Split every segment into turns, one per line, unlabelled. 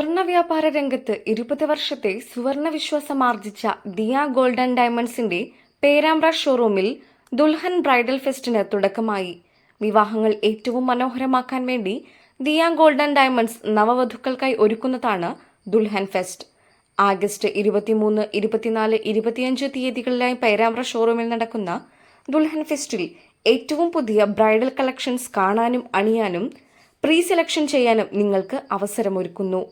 സ്വർണ വ്യാപാര രംഗത്ത് ഇരുപത് വർഷത്തെ സുവർണ വിശ്വാസം വിശ്വാസമാർജിച്ച ദിയ ഗോൾഡൻ ഡയമണ്ട്സിന്റെ പേരാമ്പ്ര ഷോറൂമിൽ ദുൽഹൻ ബ്രൈഡൽ ഫെസ്റ്റിന് തുടക്കമായി. വിവാഹങ്ങൾ ഏറ്റവും മനോഹരമാക്കാൻ വേണ്ടി ദിയ ഗോൾഡൻ ഡയമണ്ട്സ് നവവധുക്കൾക്കായി ഒരുക്കുന്നതാണ് ദുൽഹൻ ഫെസ്റ്റ്. ആഗസ്റ്റ് ഇരുപത്തിമൂന്ന് ഇരുപത്തിനാല് ഇരുപത്തിയഞ്ച് തീയതികളിലായി പേരാമ്പ്ര ഷോറൂമിൽ നടക്കുന്ന ദുൽഹൻ ഫെസ്റ്റിൽ ഏറ്റവും പുതിയ ബ്രൈഡൽ കളക്ഷൻസ് കാണാനും അണിയാനും പ്രീ സെലക്ഷൻ ചെയ്യാനും നിങ്ങൾക്ക് അവസരമൊരുക്കുന്നു.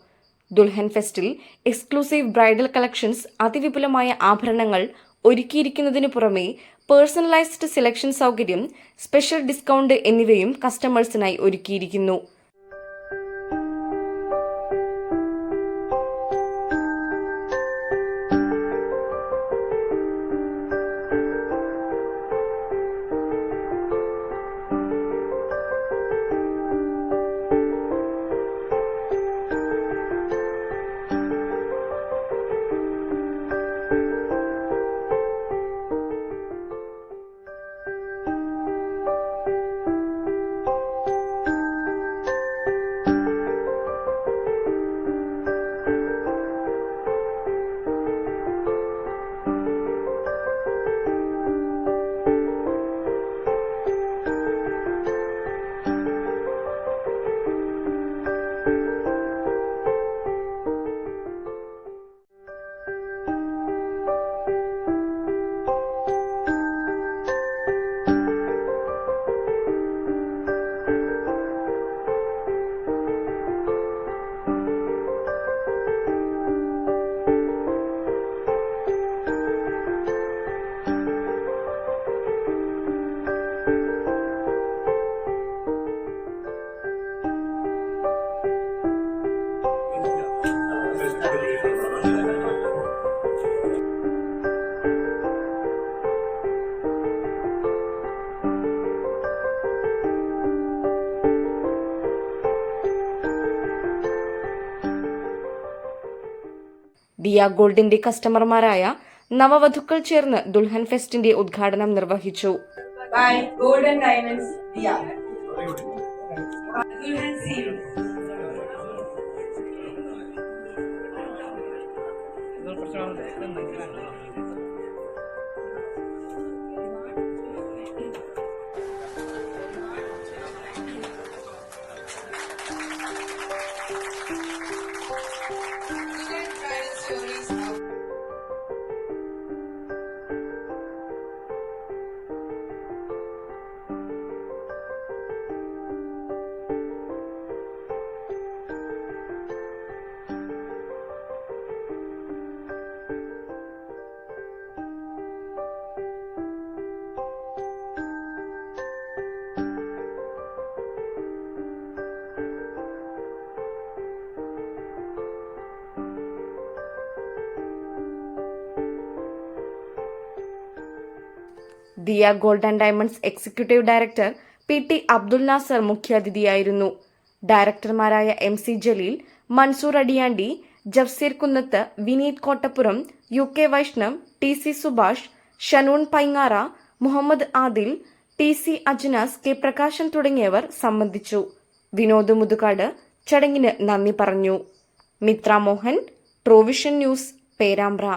ദുൽഹൻ ഫെസ്റ്റിൽ എക്സ്ക്ലൂസീവ് ബ്രൈഡൽ കളക്ഷൻസ് അതിവിപുലമായ ആഭരണങ്ങൾ ഒരുക്കിയിരിക്കുന്നതിനു പുറമെ പേഴ്സണലൈസ്ഡ് സെലക്ഷൻ സൗകര്യം സ്പെഷ്യൽ ഡിസ്കൗണ്ട് എന്നിവയും കസ്റ്റമേഴ്സിനായി ഒരുക്കിയിരിക്കുന്നു. ദിയ ഗോൾഡിന്റെ കസ്റ്റമർമാരായ നവവധുക്കൾ ചേർന്ന് ദുൽഹൻ ഫെസ്റ്റിന്റെ ഉദ്ഘാടനം നിർവഹിച്ചു.
By police.
Diya golden diamonds executive director P T Abdul Nasar മുഖ്യാതിഥിയായിരുന്നു. ഡയറക്ടർമാരായ M C Jaleel Mansoor Adiyandi Jafseer Kunnath Vineeth Kottappuram U K Vaishnav T C Subhash Shanoon Paingara Muhammad Adil T C Ajnas K Prakashan തുടങ്ങിയവർ സംബന്ധിച്ചു. വിനോദ് മുതുകാട് ചടങ്ങിന് നന്ദി പറഞ്ഞു. Mithra Mohan Trovision news Perambra.